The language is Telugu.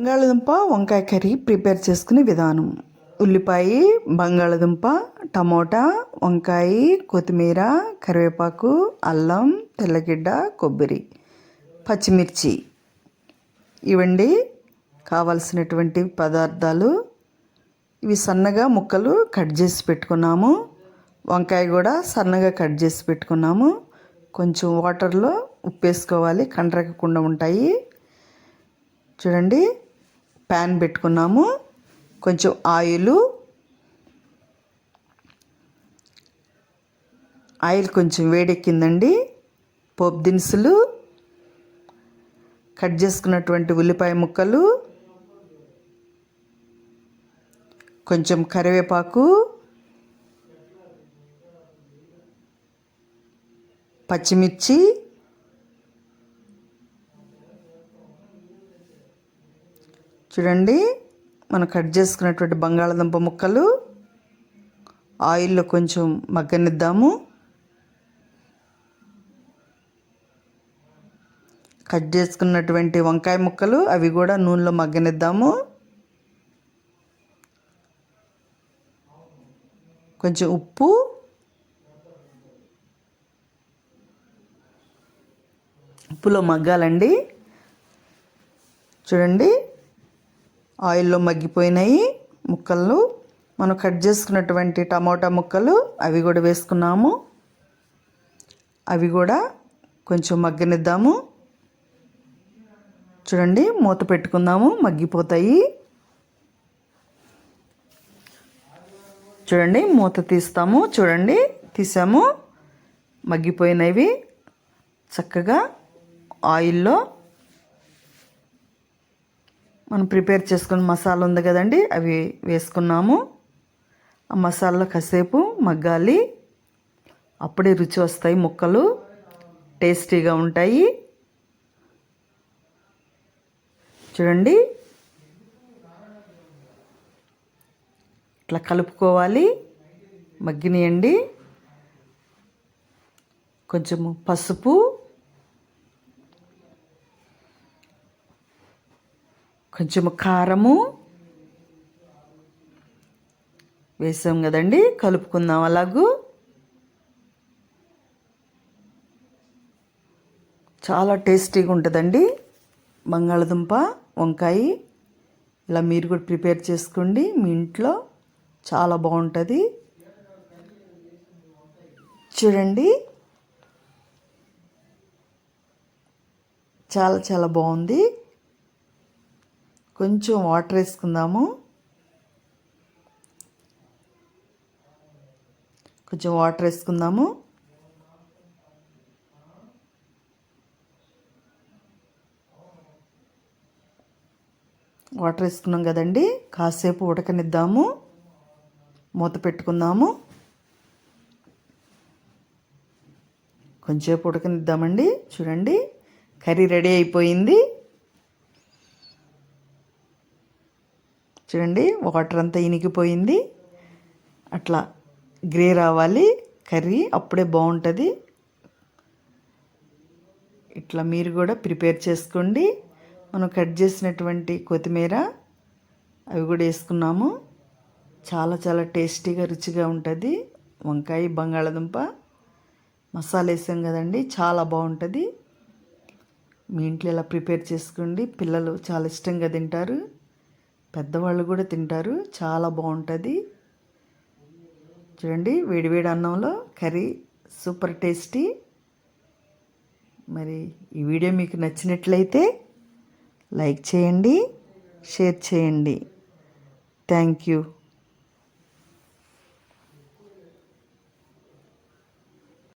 బంగాళదుంప వంకాయ కర్రీ ప్రిపేర్ చేసుకునే విధానం. ఉల్లిపాయ బంగాళదుంప టమోటా వంకాయ కొత్తిమీర కరివేపాకు అల్లం తెల్లగిడ్డ కొబ్బరి పచ్చిమిర్చి. ఇవండి కావలసినటువంటి పదార్థాలు. ఇవి సన్నగా ముక్కలు కట్ చేసి పెట్టుకున్నాము. వంకాయ కూడా సన్నగా కట్ చేసి పెట్టుకున్నాము. కొంచెం వాటర్లో ఉప్పు వేసుకోవాలి కండ్రకకుండా ఉంటాయి. చూడండి. ప్యాన్ పెట్టుకున్నాము. కొంచెం ఆయిల్. ఆయిల్ కొంచెం వేడెక్కిందండి. పోపు దినుసులు. కట్ చేసుకున్నటువంటి ఉల్లిపాయ ముక్కలు. కొంచెం కరివేపాకు. పచ్చిమిర్చి. చూడండి. మనం కట్ చేసుకున్నటువంటి బంగాళదుంప ముక్కలు. ఆయిల్లో కొంచెం మగ్గనిద్దాము. కట్ చేసుకున్నటువంటి వంకాయ ముక్కలు అవి కూడా నూనెలో మగ్గనిద్దాము. కొంచెం ఉప్పు. ఉప్పులో మగ్గాలండి. చూడండి. ఆయిల్లో మగ్గిపోయినాయి ముక్కలు. మనం కట్ చేసుకున్నటువంటి టమాటా ముక్కలు అవి కూడా వేసుకున్నాము. అవి కూడా కొంచెం మగ్గనిద్దాము. చూడండి మూత పెట్టుకుందాము మగ్గిపోతాయి. చూడండి మూత తీస్తాము చూడండి తీసాము. మగ్గిపోయినవి. చక్కగా ఆయిల్లో మనం ప్రిపేర్ చేసుకున్న మసాలా ఉంది కదండి అవి వేసుకున్నాము. ఆ మసాలా కాసేపు మగ్గాలి. అప్పుడే రుచి వస్తాయి ముక్కలు టేస్టీగా ఉంటాయి. చూడండి. ఇట్లా కలుపుకోవాలి మగ్గినియండి. కొంచెము పసుపు కొంచెము కారము వేసాం కదండి కలుపుకుందాం అలాగూ. చాలా టేస్టీగా ఉంటుందండి బంగాళదుంప వంకాయ. ఇలా మీరు కూడా ప్రిపేర్ చేసుకోండి మీ ఇంట్లో చాలా బాగుంటుంది. చూడండి. చాలా చాలా బాగుంది. కొంచెం వాటర్ వేసుకుందాము. కొంచెం వాటర్ వేసుకుందాము. వాటర్ వేసుకున్నాం కదండి. కాసేపు ఉడకనిద్దాము. మూత పెట్టుకుందాము. కొంచెంసేపు ఉడకనిద్దామండి. చూడండి. కర్రీ రెడీ అయిపోయింది. చూడండి వాటర్ అంతా ఇనికిపోయింది అట్లా గ్రే రావాలి కర్రీ అప్పుడే బాగుంటుంది. ఇట్లా మీరు కూడా ప్రిపేర్ చేసుకోండి. మనం కట్ చేసినటువంటి కొత్తిమీర అవి కూడా వేసుకున్నాము. చాలా చాలా టేస్టీగా రుచిగా ఉంటుంది. వంకాయ బంగాళదుంప మసాలా వేసాం కదండి చాలా బాగుంటుంది. మీ ఇంట్లో ఇలా ప్రిపేర్ చేసుకోండి పిల్లలు చాలా ఇష్టంగా తింటారు. పెద్దవాళ్ళు కూడా తింటారు. చాలా బాగుంటుంది. చూడండి వేడివేడి అన్నంలో కర్రీ సూపర్ టేస్టీ. మరి ఈ వీడియో మీకు నచ్చినట్లయితే లైక్ చేయండి షేర్ చేయండి. Thank you.